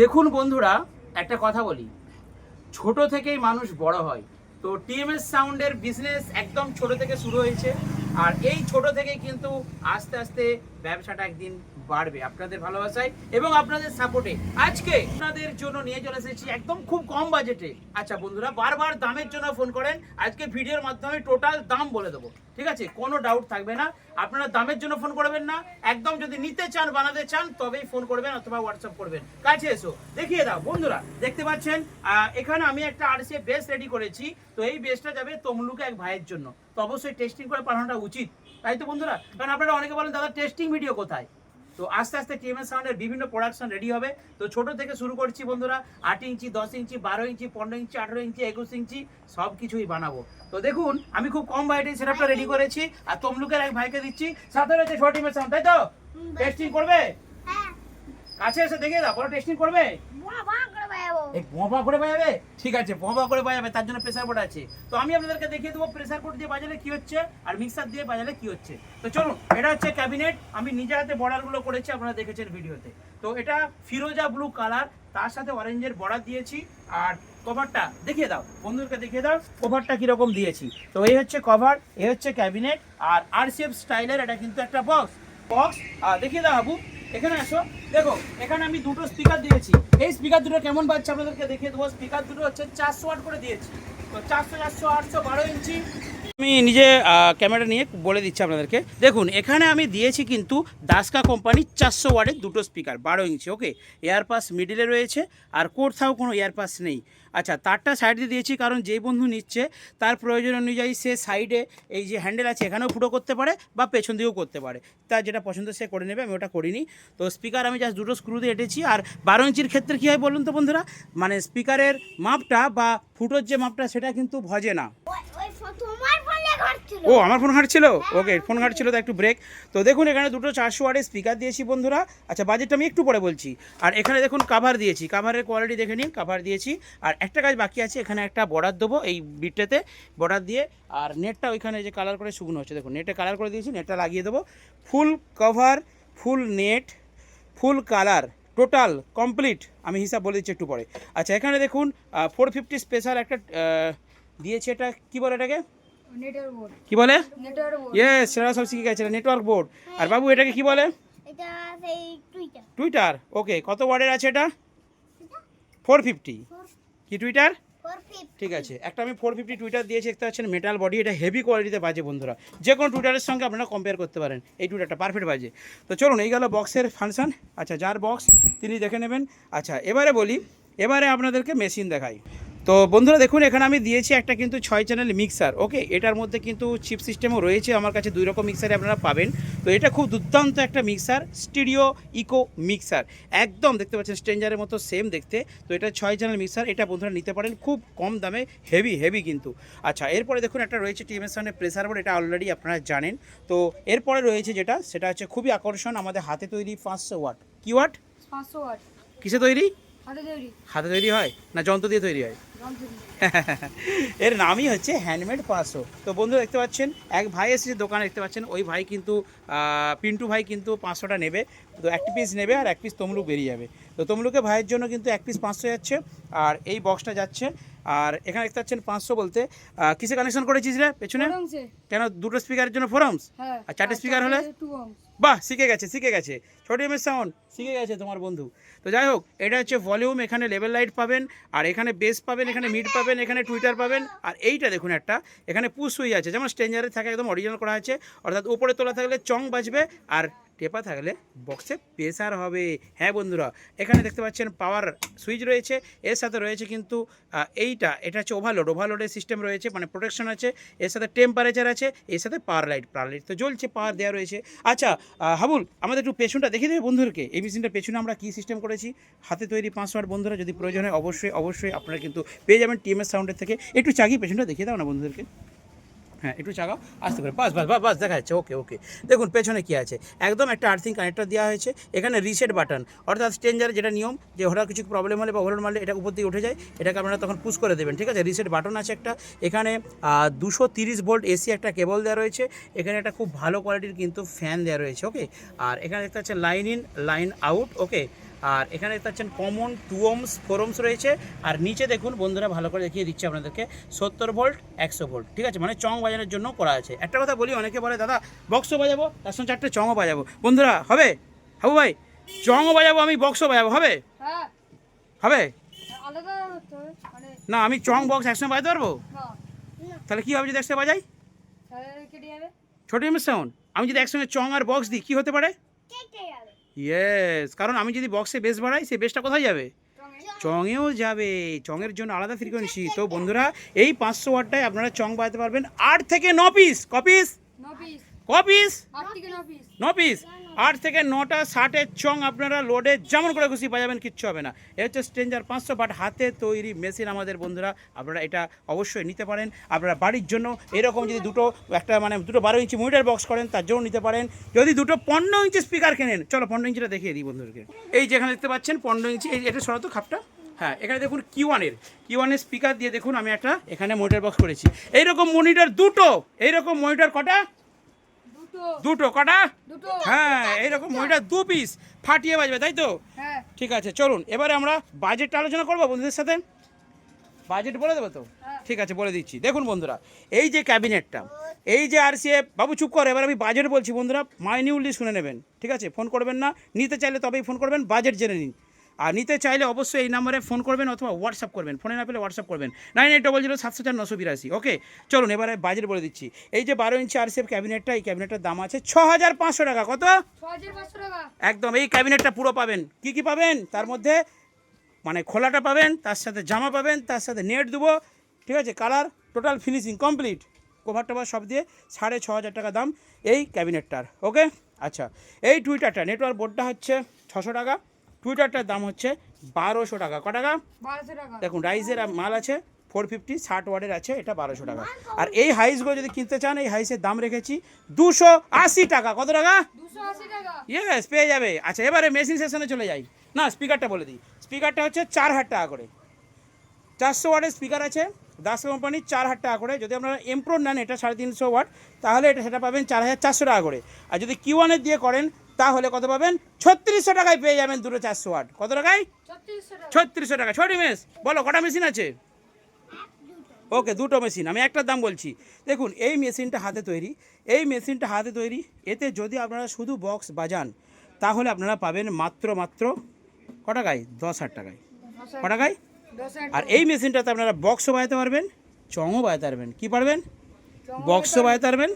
দেখুন বন্ধুরা, একটা কথা বলি। ছোট থেকেই মানুষ বড় হয়। তো টিএমএস সাউন্ডের বিজনেস একদম ছোট থেকে শুরু হয়েছে। আর এই ছোট থেকেই কিন্তু আস্তে আস্তে ব্যবসাটা একদিন বাড়বে আপনাদের ভালোবাসায় এবং আপনাদের সাপোর্টে আজকে আপনাদের জন্য নিয়ে চলে এসেছি একদম খুব কম বাজেটে আচ্ছা বন্ধুরা, বারবার দামের জন্য ফোন করেন, আজকে ভিডিওর মাধ্যমে টোটাল দাম বলে দেবো। ঠিক আছে? কোনো ডাউট থাকবে না। আপনারা দামের জন্য ফোন করবেন না। একদম যদি নিতে চান, বানাতে চান, তবেই ফোন করবেন অথবা হোয়াটসঅ্যাপ করবেন। কাছে এসো, দেখিয়ে দাও। বন্ধুরা, দেখতে পাচ্ছেন এখানে আমি একটা আরসিএ বেস রেডি করেছি। তো এই বেসটা যাবে তমলুকে এক ভাইয়ের জন্য। তো অবশ্যই টেস্টিং করে পাঠানোটা উচিত। তাই তো বন্ধুরা? কারণ আপনারা অনেকে বলেন, দাদা টেস্টিং ভিডিও কোথায়? তো আস্তে আস্তে টিএমএস সাউন্ডের বিভিন্ন প্রোডাকশন রেডি হবে। তো ছোট থেকে শুরু করছি বন্ধুরা আট ইঞ্চি দশ ইঞ্চি বারো ইঞ্চি পনেরো ইঞ্চি আঠেরো ইঞ্চি একুশ ইঞ্চি সব কিছুই বানাবো। তো দেখুন আমি খুব কম বাইটে সেটআপটা রেডি করেছি আর তমলুকের এক ভাইকে দিচ্ছি সাথে রয়েছে ছোট টিমের সাউন্ড তাই তো? টেস্টিং করবে? হ্যাঁ। কাছে এসে দেখে দাও বড় টেস্টিং করবে? এই বোমা করে বাজাবে? ঠিক আছে, বোমা করে বাজাবে, তার জন্য প্রেসার বোর্ড আছে। তো আমি আপনাদেরকে দেখিয়ে দেবো প্রেসার বোর্ড দিয়ে বাজালে কি হচ্ছে আর মিক্সার দিয়ে বাজালে কি হচ্ছে। তো চলুন, এটা হচ্ছে ক্যাবিনেট আমি নিজে হাতে বর্ডারগুলো করেছি, আপনারা দেখেছেন ভিডিওতে। তো এটা ফিরোজা ব্লু কালার তার সাথে অরেঞ্জের বর্ডার দিয়েছি, আর কভারটা দেখিয়ে দাও, বন্ধুদেরকে দেখিয়ে দাও কভারটা কীরকম দিয়েছি। তো এই হচ্ছে কভার এই হচ্ছে ক্যাবিনেট আর আরসিএফ স্টাইলের এটা কিন্তু একটা বক্স বক্স আর দেখিয়ে দাও বাবু। এখানে আসো। দেখো, এখানে আমি দুটো স্পিকার দিয়েছি। এই স্পিকার দুটো কেমন বাজছে আপনাদেরকে দেখিয়ে দেবো? স্পিকার দুটো হচ্ছে চারশো ওয়াট করে দিয়েছি। তো চারশো চারশো, আটশো, বারো ইঞ্চি। আমি নিজে ক্যামেরা নিয়ে বলে দিচ্ছি আপনাদেরকে। দেখুন, এখানে আমি দিয়েছি কিন্তু দাসকা কোম্পানির চারশো ওয়ার্ডের দুটো স্পিকার বারো ইঞ্চি ওকে এয়ারপাস মিডিলে রয়েছে, আর কোথাও কোনো এয়ারপাস নেই। আচ্ছা তারটা সাইড দিয়ে দিয়েছি কারণ যেই বন্ধু নিচ্ছে, তার প্রয়োজন অনুযায়ী সে সাইডে এই যে হ্যান্ডেল আছে, এখানেও ফুটো করতে পারে বা পেছন দিয়েও করতে পারে। তার যেটা পছন্দ সে করে নেবে, আমি ওটা করিনি। তো স্পিকার আমি জাস্ট দুটো স্ক্রু দিয়ে এঁটেছি। আর বারো ইঞ্চির ক্ষেত্রে কী হয় বলুন তো বন্ধুরা? মানে স্পিকারের মাপটা বা ফুটোর যে মাপটা, সেটা কিন্তু ভজে না ওই ওই ফ- তোমার ফোনে ঘাটছিল ও আমার ফোন ঘাটছিল ওকে ফোন ঘাটছিল তো একটু ব্রেক তো দেখুন এখানে দুটো চারশো ওয়ার্ডের স্পিকার দিয়েছি বন্ধুরা। আচ্ছা বাজেটটা আমি একটু পরে বলছি। আর এখানে দেখুন কাভার দিয়েছি। কাভারের কোয়ালিটি দেখে নিন কাভার দিয়েছি। আর একটা কাজ বাকি আছে এখানে একটা বর্ডার দেবো এই বিটটাতে বর্ডার দিয়ে। আর নেটটা ওইখানে যে কালার করে শুকনো হচ্ছে দেখুন নেটে কালার করে দিয়েছি নেটটা লাগিয়ে দেবো। Full cover full net full colour total complete আমি হিসাব বলে দিচ্ছি একটু পরে। আচ্ছা এখানে দেখুন ফোর ফিফটি স্পেশাল একটা দিয়েছে এটা কী বলে এটাকে? কি বলে? নেটওয়ার্ক বোর্ড ইয়েস সেটা সব শিখে গেছে নেটওয়ার্ক বোর্ড আর বাবু এটাকে কি বলে? টুইটার টুইটার ওকে কত ওয়ার্ডের আছে এটা? ফোর ফিফটি কি টুইটার ঠিক আছে একটা আমি ফোর ফিফটি টুইটার দিয়েছি দেখতে পাচ্ছেন মেটাল বডি এটা হেভি কোয়ালিটিতে বাজে বন্ধুরা। যে কোনো টুইটারের সঙ্গে আপনারা কম্পেয়ার করতে পারেন এই টুইটারটা পারফেক্ট বাজে। তো চলুন এই গেল বক্সের ফাংশন আচ্ছা যার বক্স তিনি দেখে নেবেন। আচ্ছা এবারে বলি এবারে আপনাদেরকে মেশিন দেখাই। তো বন্ধুরা দেখুন এখানে আমি দিয়েছি একটা কিন্তু ছয় চ্যানেল মিক্সার ওকে এটার মধ্যে কিন্তু চিপ সিস্টেমও রয়েছে আমার কাছে দুই রকম মিক্সারে আপনারা পাবেন। তো এটা খুব দুর্দান্ত একটা মিক্সার স্টিডিও ইকো মিক্সার একদম দেখতে পাচ্ছেন স্ট্রেঞ্জারের মতো সেম দেখতে। তো এটা ছয় চ্যানেল মিক্সার এটা বন্ধুরা নিতে পারেন খুব কম দামে হেভি হেভি কিন্তু। আচ্ছা এরপরে দেখুন একটা রয়েছে টিএমএস সানের প্রেসার বোর্ড এটা অলরেডি আপনারা জানেন। তো এরপরে রয়েছে যেটা সেটা হচ্ছে খুবই আকর্ষণ আমাদের হাতে তৈরি পাঁচশো ওয়াট। কি ওয়াট? পাঁচশো ওয়াট। কিসে তৈরি? হাতে তৈরি। হাতে তৈরি হয়? না যন্ত্র দিয়ে তৈরি হয়? এর নামই হচ্ছে হ্যান্ডমেড পাঁচশো তো বন্ধু দেখতে পাচ্ছেন, এক ভাই এসেছে দোকানে, দেখতে পাচ্ছেন, ওই ভাই কিন্তু পিন্টু ভাই কিন্তু পাঁচশোটা নেবে। তো এক পিস নেবে আর এক পিস তমলুক বেরিয়ে যাবে। তো তমলুকে ভাইয়ের জন্য কিন্তু এক পিস পাঁচশো যাচ্ছে, আর এই বক্সটা যাচ্ছে আর এখানে দেখতে পাচ্ছেন পাঁচশো বলতে কিসে কানেকশন করেছিস রে পেছনে? কেন? দুটো স্পিকারের জন্য ফোরামস হ্যাঁ আর চারটে স্পিকার হলে? বাহ শিখে গেছে শিখে গেছে। ছোট এমের সাউন্ড শিখে গেছে তোমার বন্ধু। তো যাই হোক এটা হচ্ছে ভলিউম এখানে লেভেল লাইট পাবেন আর এখানে বেস পাবেন এখানে মিড পাবেন এখানে টুইটার পাবেন আর এইটা দেখুন একটা এখানে পুশ হয়ে আছে যেমন স্ট্রেঞ্জারে থাকে একদম অরিজিনাল করা আছে অর্থাৎ উপরে তোলা থাকলে চং বাজবে আর টেপা থাকলে বক্সে প্রেসার হবে। হ্যাঁ বন্ধুরা, এখানে দেখতে পাচ্ছেন পাওয়ার সুইচ রয়েছে। এর সাথে রয়েছে কিন্তু এইটা, এটা হচ্ছে ওভারলোড ওভারলোডের সিস্টেম রয়েছে মানে প্রোটেকশন আছে। এর সাথে টেম্পারেচার আছে, এর সাথে পাওয়ার লাইট পাওয়ার লাইট তো জ্বলছে পাওয়ার দেওয়া রয়েছে। আচ্ছা হাবুল, আমাদের একটু পেছনটা দেখিয়ে দেবে বন্ধুদেরকে। এই মেশিনটার পেছনে আমরা কী সিস্টেম করেছি? হাতে তৈরি পাঁচ ওয়াট বন্ধুরা, যদি প্রয়োজন হয় অবশ্যই অবশ্যই আপনারা কিন্তু পেয়ে যাবেন টিএমএস সাউন্ডের থেকে। একটু চাগি পেছনটা দেখিয়ে দাও না বন্ধুদেরকে। হ্যাঁ একটু চাগাও, আসতে করে, বাস বাস বাস বাস দেখা যাচ্ছে ওকে ওকে। দেখুন, পেছনে কি আছে? একদম একটা আর্থিং কানেক্টর দেওয়া হয়েছে, এখানে রিসেট বাটন অর্থাৎ স্টেঞ্জার যেটা নিয়ম, যে হঠাৎ কিছু প্রবলেম হলে বা ওভারলোড মারলে এটা উপর দিয়ে উঠে যায়, এটাকে আপনারা তখন পুশ করে দেবেন, ঠিক আছে? রিসেট বাটন আছে একটা, এখানে দুশো তিরিশ ভোল্ট এসি একটা কেবল দেওয়া রয়েছে, এখানে একটা খুব ভালো কোয়ালিটির কিন্তু ফ্যান দেওয়া রয়েছে ওকে আর এখানে দেখতে পাচ্ছেন line in line out okay আর এখানে দেখতে পাচ্ছেন common two ohms four ohms রয়েছে। আর নিচে দেখুন বন্ধুরা ভালো করে দেখিয়ে দিচ্ছে আপনাদেরকে সত্তর ভোল্ট একশো ভোল্ট ঠিক আছে? মানে চং বাজানোর জন্য করা আছে। একটা কথা বলি অনেকে বলে দাদা বক্সও বাজাবো? তার সঙ্গে চারটে চংও বাজাবো। বন্ধুরা হবে? হাবু ভাই চংও বাজাবো আমি বক্সও বাজাবো হবে? হ্যাঁ। হবে? মানে না আমি চং বক্স একসঙ্গে বাজাতে পারব? তাহলে কী হবে যদি একসঙ্গে বাজাই? ছোটো সাউন্ড আমি যদি একসঙ্গে চং আর বক্স দিই কী হতে পারে? ইয়েস কারণ আমি যদি বক্সে বেস বাড়াই সে বেসটা কোথায় যাবে? চঙেও। যাবে। চঙের জন্য আলাদা ফ্রিকোয়েন্সি তো বন্ধুরা এই পাঁচশো ওয়াটটায় আপনারা চং বাড়াতে পারবেন। আট থেকে ন পিস ক পিস ক পিস আট থেকে ন পিস। আট থেকে নটা ষাটের চং আপনারা লোডে যেমন করে খুশি বাজাবেন কিচ্ছু হবে না। এ হচ্ছে স্ট্রেঞ্জার পাঁচশো বাট হাতে তৈরি মেশিন আমাদের বন্ধুরা আপনারা এটা অবশ্যই নিতে পারেন। আপনারা বাড়ির জন্য এরকম যদি দুটো একটা মানে দুটো বারো ইঞ্চি মনিটার বক্স করেন তার জন্য নিতে পারেন। যদি দুটো পনেরো ইঞ্চি স্পিকার কেনেন চলো পনেরো ইঞ্চিটা দেখিয়ে দিই বন্ধুদেরকে। এই যেখানে দেখতে পাচ্ছেন পনেরো ইঞ্চি এই এটা সরাতো খাপটা। হ্যাঁ এখানে দেখুন কিউ ওয়ানের কিউ ওয়ানের স্পিকার দিয়ে দেখুন আমি একটা এখানে মনিটর বক্স করেছি। এইরকম মনিটর দুটো এইরকম মনিটর কটা? দুটো। কটা? দুটো। হ্যাঁ এইরকম মনিটর দু পিস ফাটিয়ে বাজবে তাই তো? হ্যাঁ। ঠিক আছে চলুন এবারে আমরা বাজেটটা আলোচনা করব বন্ধুদের সাথে? বাজেট বলে দেবো তো? হ্যাঁ। ঠিক আছে বলে দিচ্ছি। দেখুন বন্ধুরা এই যে ক্যাবিনেটটা এই যে আর বাবু চুপ করে এবার আমি বাজেট বলছি বন্ধুরা মাইনিউলি শুনে নেবেন ঠিক আছে? ফোন করবেন না নিতে চাইলে তবেই ফোন করবেন বাজেট জেনে নিন। আর নিতে চাইলে অবশ্যই এই নাম্বারে ফোন করবেন অথবা হোয়াটসঅ্যাপ করবেন। ফোনে না পেলে হোয়াটসঅ্যাপ করবেন। নাইন এইট ডবল জিরো সাতশো চার নশো বিরাশি। ওকে চলুন এবারে বাজেট বলে দিচ্ছি। এই যে বারো ইঞ্চি আরসিএফ ক্যাবিনেটটা এই ক্যাবিনেটটার দাম আছে ছ হাজার পাঁচশো টাকা। কত? একদম এই ক্যাবিনেটটা পুরো পাবেন। কি কি পাবেন? তার মধ্যে মানে খোলাটা পাবেন তার সাথে জামা পাবেন তার সাথে নেট দেবো ঠিক আছে? Colour total finishing complete. Cover টভার সব দিয়ে সাড়ে ছ হাজার টাকা দাম এই ক্যাবিনেটটার। ওকে আচ্ছা। এই টুইটারটা নেটওয়ার্ক বোর্ডটা হচ্ছে ছশো টাকা। টুইটারটার দাম হচ্ছে বারোশো টাকা। ক টাকা? দেখুন রাইসের মাল আছে ফোর ফিফটি ষাট ওয়ার্ডের আছে এটা বারোশো টাকা। আর এই হাইসগুলো যদি কিনতে চান এই হাইসের দাম রেখেছি দুশো আশি টাকা। কত টাকা? ইয়েস পেয়ে যাবে। আচ্ছা এবারে মেশিন সেশনে চলে যাই। না স্পিকারটা বলে দিই। স্পিকারটা হচ্ছে চার হাজার টাকা করে। চারশো ওয়ার্ডের স্পিকার আছে দাস কোম্পানির চার হাজার টাকা করে। যদি আপনারা এমপ্রো নেন এটা সাড়ে তিনশো ওয়াট তাহলে এটা সেটা পাবেন চার হাজার চারশো টাকা করে। আর যদি কিউ ওয়ানের দিয়ে করেন তাহলে কত পাবেন? ছত্রিশশো টাকায় পেয়ে যাবেন দুটো চারশো ওয়াট কত টাকায়? ছত্রিশশো টাকা ছোটি মেস বলো কটা মেশিন আছে? ওকে দুটো মেশিন। আমি একটার দাম বলছি। দেখুন এই মেশিনটা হাতে তৈরি। এই মেশিনটা হাতে তৈরি। এতে যদি আপনারা শুধু বক্স বাজান তাহলে আপনারা পাবেন মাত্র মাত্র ক টাকায়? দশ হাজার টাকায়। ক টাকায়? আর এই মেশিনটাতে আপনারা বক্সও বাজাতে পারবেন চঙও বাজাতে পারবেন। কী পারবেন? বক্সও বাজাতে পারবেন।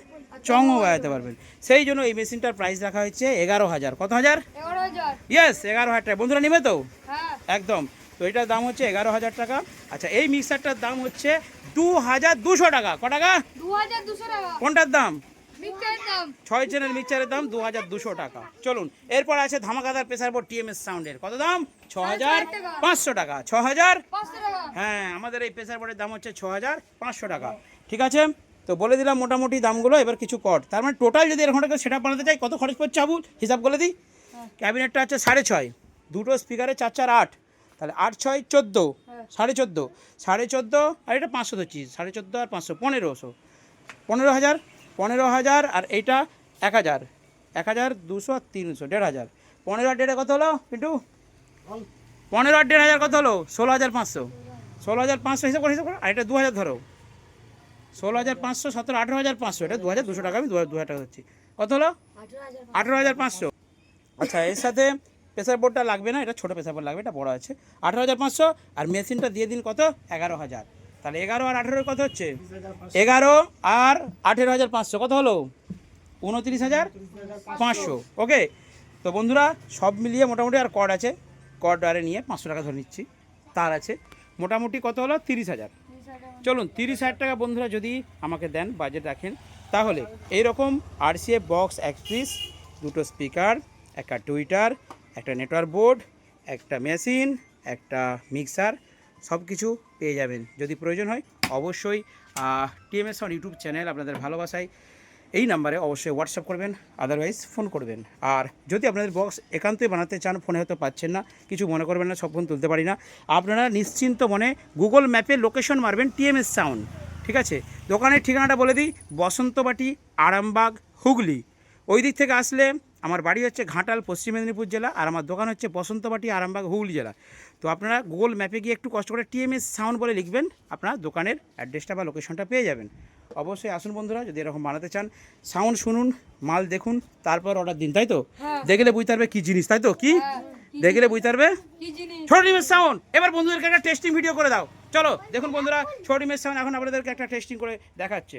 চঙও বাজাতে পারবেন। সেই জন্য এই মেশিনটার প্রাইস রাখা হয়েছে এগারো হাজার। কত হাজার? ইয়েস এগারো হাজার। টাকা বন্ধুরা নেবে তো? হ্যাঁ। একদম। তো এটার দাম হচ্ছে এগারো হাজার টাকা। আচ্ছা এই মিক্সারটার দাম হচ্ছে দু হাজার দুশো টাকা। ক টাকা? কোনটার দাম? ছয় চেনের মিক্সারের দাম দু হাজার দুশো টাকা। চলুন এরপর আছে ধামাকাদার প্রেসার বোর্ড টিএমএস সাউন্ডের কত দাম? ছ হাজার পাঁচশো টাকা। ছ হাজার? হ্যাঁ আমাদের এই প্রেসার বোর্ডের দাম হচ্ছে ছ হাজার পাঁচশো টাকা। ঠিক আছে? তো বলে দিলাম মোটামুটি দামগুলো এবার কিছু কট তার মানে টোটাল যদি এরকম একটা সেটা বানাতে চাই কত খরচ পড়ছে আবুল? হিসাব করে দিই। ক্যাবিনেটটা আছে সাড়ে ছয় দুটো স্পিকারে চার চার আট। তাহলে আট ছয় চোদ্দ হ্যাঁ। সাড়ে চোদ্দ সাড়ে চোদ্দ আর এটা পাঁচশো ধরছি সাড়ে চোদ্দ আর পাঁচশো পনেরোশো। পনেরো হাজার পনেরো হাজার আর এইটা এক হাজার। এক হাজার দুশো আর তিনশো দেড় হাজার। পনেরো আর দেড়ে কত হলো কিন্তু পনেরো আর দেড় হাজার কত হলো? ষোলো হাজার পাঁচশো। ষোলো হাজার পাঁচশো হিসাব করে হিসাব করে আর এটা দু হাজার ধরো। ষোলো হাজার পাঁচশো, সতেরো, আঠেরো হাজার পাঁচশো, এটা দু হাজার দুশো টাকা, আমি দু হাজার দু হাজার টাকা হচ্ছে কত হলো? আঠেরো হাজার পাঁচশো। আচ্ছা এর সাথে প্রেসার বোর্ডটা লাগবে না, এটা ছোটো প্রেসার বোর্ড লাগবে, এটা বড় আছে। আঠেরো হাজার পাঁচশো আর মেশিনটা দিয়ে দিন কত? এগারো হাজার। তাহলে এগারো আর আঠেরো কত হচ্ছে? এগারো আর আঠেরো হাজার পাঁচশো, কত হলো? উনত্রিশ হাজার পাঁচশো। ওকে, তো বন্ধুরা, সব মিলিয়ে মোটামুটি আর কড আছে। কড আরে নিয়ে পাঁচশো টাকা ধরে নিচ্ছি। তার আছে। মোটামুটি কত হলো? তিরিশ হাজার। চলুন তিরিশ হাজার টাকা বন্ধুরা যদি আমাকে দেন বাজেট রাখেন, তাহলে এইরকম আরসিএফ বক্স এক পিস দুটো স্পিকার একটা টুইটার একটা নেটওয়ার্ক বোর্ড একটা মেশিন একটা মিক্সার সব কিছু পেয়ে যাবেন। যদি প্রয়োজন হয়, অবশ্যই টিএমএস অন ইউটিউব চ্যানেল আপনাদের ভালোবাসায়। এই নাম্বারে অবশ্যই হোয়াটসঅ্যাপ করবেন আদারওয়াইজ ফোন করবেন। আর যদি আপনাদের বক্স একান্তই বানাতে চান ফোনে হয়তো পাচ্ছেন না, কিছু মনে করবেন না, সব ফোন তুলতে পারি না। আপনারা নিশ্চিন্ত মনে গুগল ম্যাপে লোকেশন মারবেন টিএমএস সাউন্ড ঠিক আছে? দোকানের ঠিকানাটা বলে দিই, বসন্তবাটি, আরামবাগ, হুগলি। ওই দিক থেকে আসলে আমার বাড়ি হচ্ছে ঘাটাল, পশ্চিম মেদিনীপুর জেলা, আর আমার দোকান হচ্ছে বসন্তবাটি, আরামবাগ, হুগলি জেলা। তো আপনারা গুগল ম্যাপে গিয়ে একটু কষ্ট করে টিএমএস সাউন্ড বলে লিখবেন, আপনার দোকানের অ্যাড্রেসটা বা লোকেশনটা পেয়ে যাবেন। অবশ্যই আসুন বন্ধুরা যদি এরকম বানাতে চান। সাউন্ড শুনুন মাল দেখুন তারপর অর্ডার দিন তাই তো? হ্যাঁ। দেখলে বুঝতে পারবে কী জিনিস তাই তো? কি? হ্যাঁ, দেখলে বুঝতে পারবে? ছোট ডিমের সাউন্ড। এবার বন্ধুদেরকে একটা টেস্টিং ভিডিও করে দাও। চলো দেখুন বন্ধুরা ছোট ডিমের সাউন্ড এখন আপনাদেরকে একটা টেস্টিং করে দেখাচ্ছে।